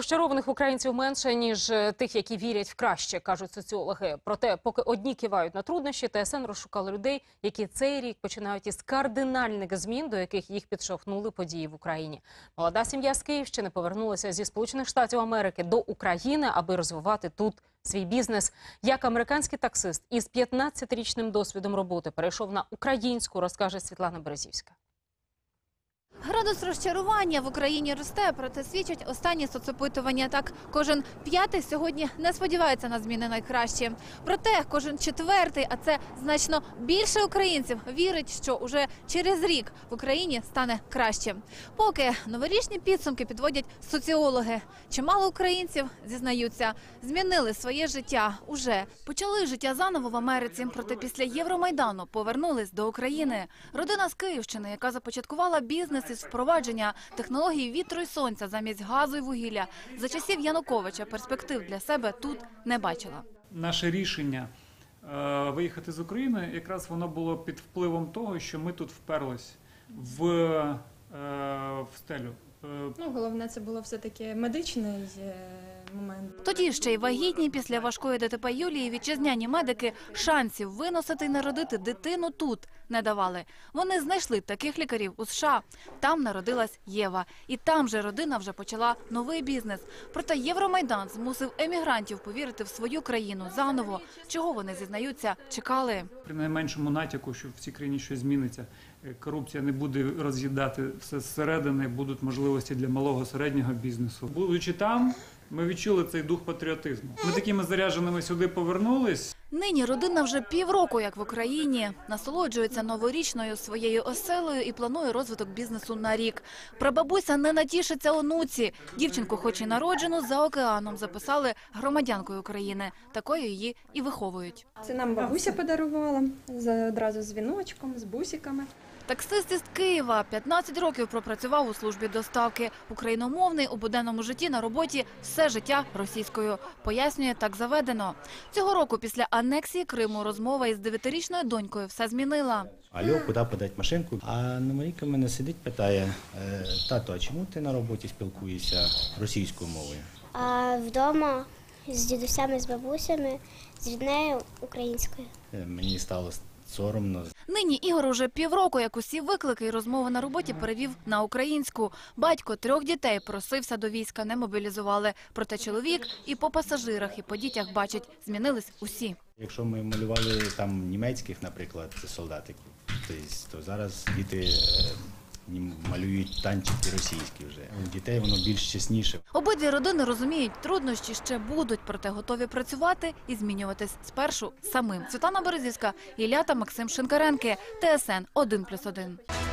Розчарованих українців менше ніж е, тих, які вірять в краще, кажуть соціологи. Проте, поки одні кивають на труднощі, ТСН розшукали людей, які цей рік починають із кардинальних змін, до яких їх підштовхнули події в Україні. Молода сім'я з Київщини повернулася зі Сполучених Штатів Америки до України, аби розвивати тут свій бізнес. Як американський таксист із 15-річним досвідом роботи перейшов на українську, розкаже Світлана Березівська. Градус розчарування в Україні росте, про це свідчать останні соцопитування. Так, кожен п'ятий сьогодні не сподівається на зміни найкращі. Проте кожен четвертий, а це значно більше українців, вірить, що уже через рік в Україні стане краще. Поки новорічні підсумки підводять соціологи. Чимало українців зізнаються, змінили своє життя уже почали життя заново в Америці. Проте після Євромайдану повернулись до України. Родина з Київщини, яка започаткувала бізнес із впровадження технологій вітру і сонця замість газу і вугілля, за часів Януковича перспектив для себе тут не бачила. наше рішення е, виїхати з України, якраз воно було під впливом того, що ми тут вперлись в, е, в стелю. Е, Ну, головне, це було все-таки медичний е, момент. Тоді ще й вагітні після важкої ДТП Юлії вітчизняні медики шансів виносити і народити дитину тут не давали. Вони знайшли таких лікарів у США. Там народилась Єва, і там же родина вже почала новий бізнес. Проте Євромайдан змусив емігрантів повірити в свою країну заново. Чого вони зізнаються, чекали. При найменшому натяку, що в цій країні щось зміниться, корупція не буде роз'їдати все зсередини, будуть можливості для малого середнього бізнесу. Будучи там, ми відчули цей дух патріотизму. Ми такими зарядженими сюди повернулись. Нині родина вже півроку, як в Україні, насолоджується новорічною своєю оселею і планує розвиток бізнесу на рік. Прабабуся не натішиться онуці. Дівчинку, хоч і народжену, за океаном записали громадянкою України. Такою її і виховують. Це нам бабуся подарувала одразу з віночком, з бусиками. Таксист із Києва 15 років пропрацював у службі доставки. Україномовний у буденному житті на роботі все життя російською. Пояснює, так заведено. Цього року після анексії Криму розмова із дев'ятирічною донькою все змінила. Алло, куди подати машинку? А Марійка мене сидить, питає, «Е, тато, а чому ти на роботі спілкуєшся російською мовою? А вдома з дідусями, з бабусями, з ріднею українською. Е, Мені стало соромно. Нині Ігор уже півроку, як усі виклики і розмови на роботі перевів на українську. Батько трьох дітей просився до війська, не мобілізували. Проте чоловік і по пасажирах, і по дітях бачить, змінились усі. Якщо ми малювали там німецьких, наприклад, солдатиків, то зараз діти е, малюють танчики російські вже. У дітей воно більш чесніше. Обидві родини розуміють, труднощі ще будуть, проте готові працювати і змінюватись спершу самим. Світлана Березівська, Ілля та Максим Шинкаренки, ТСН 1+,1.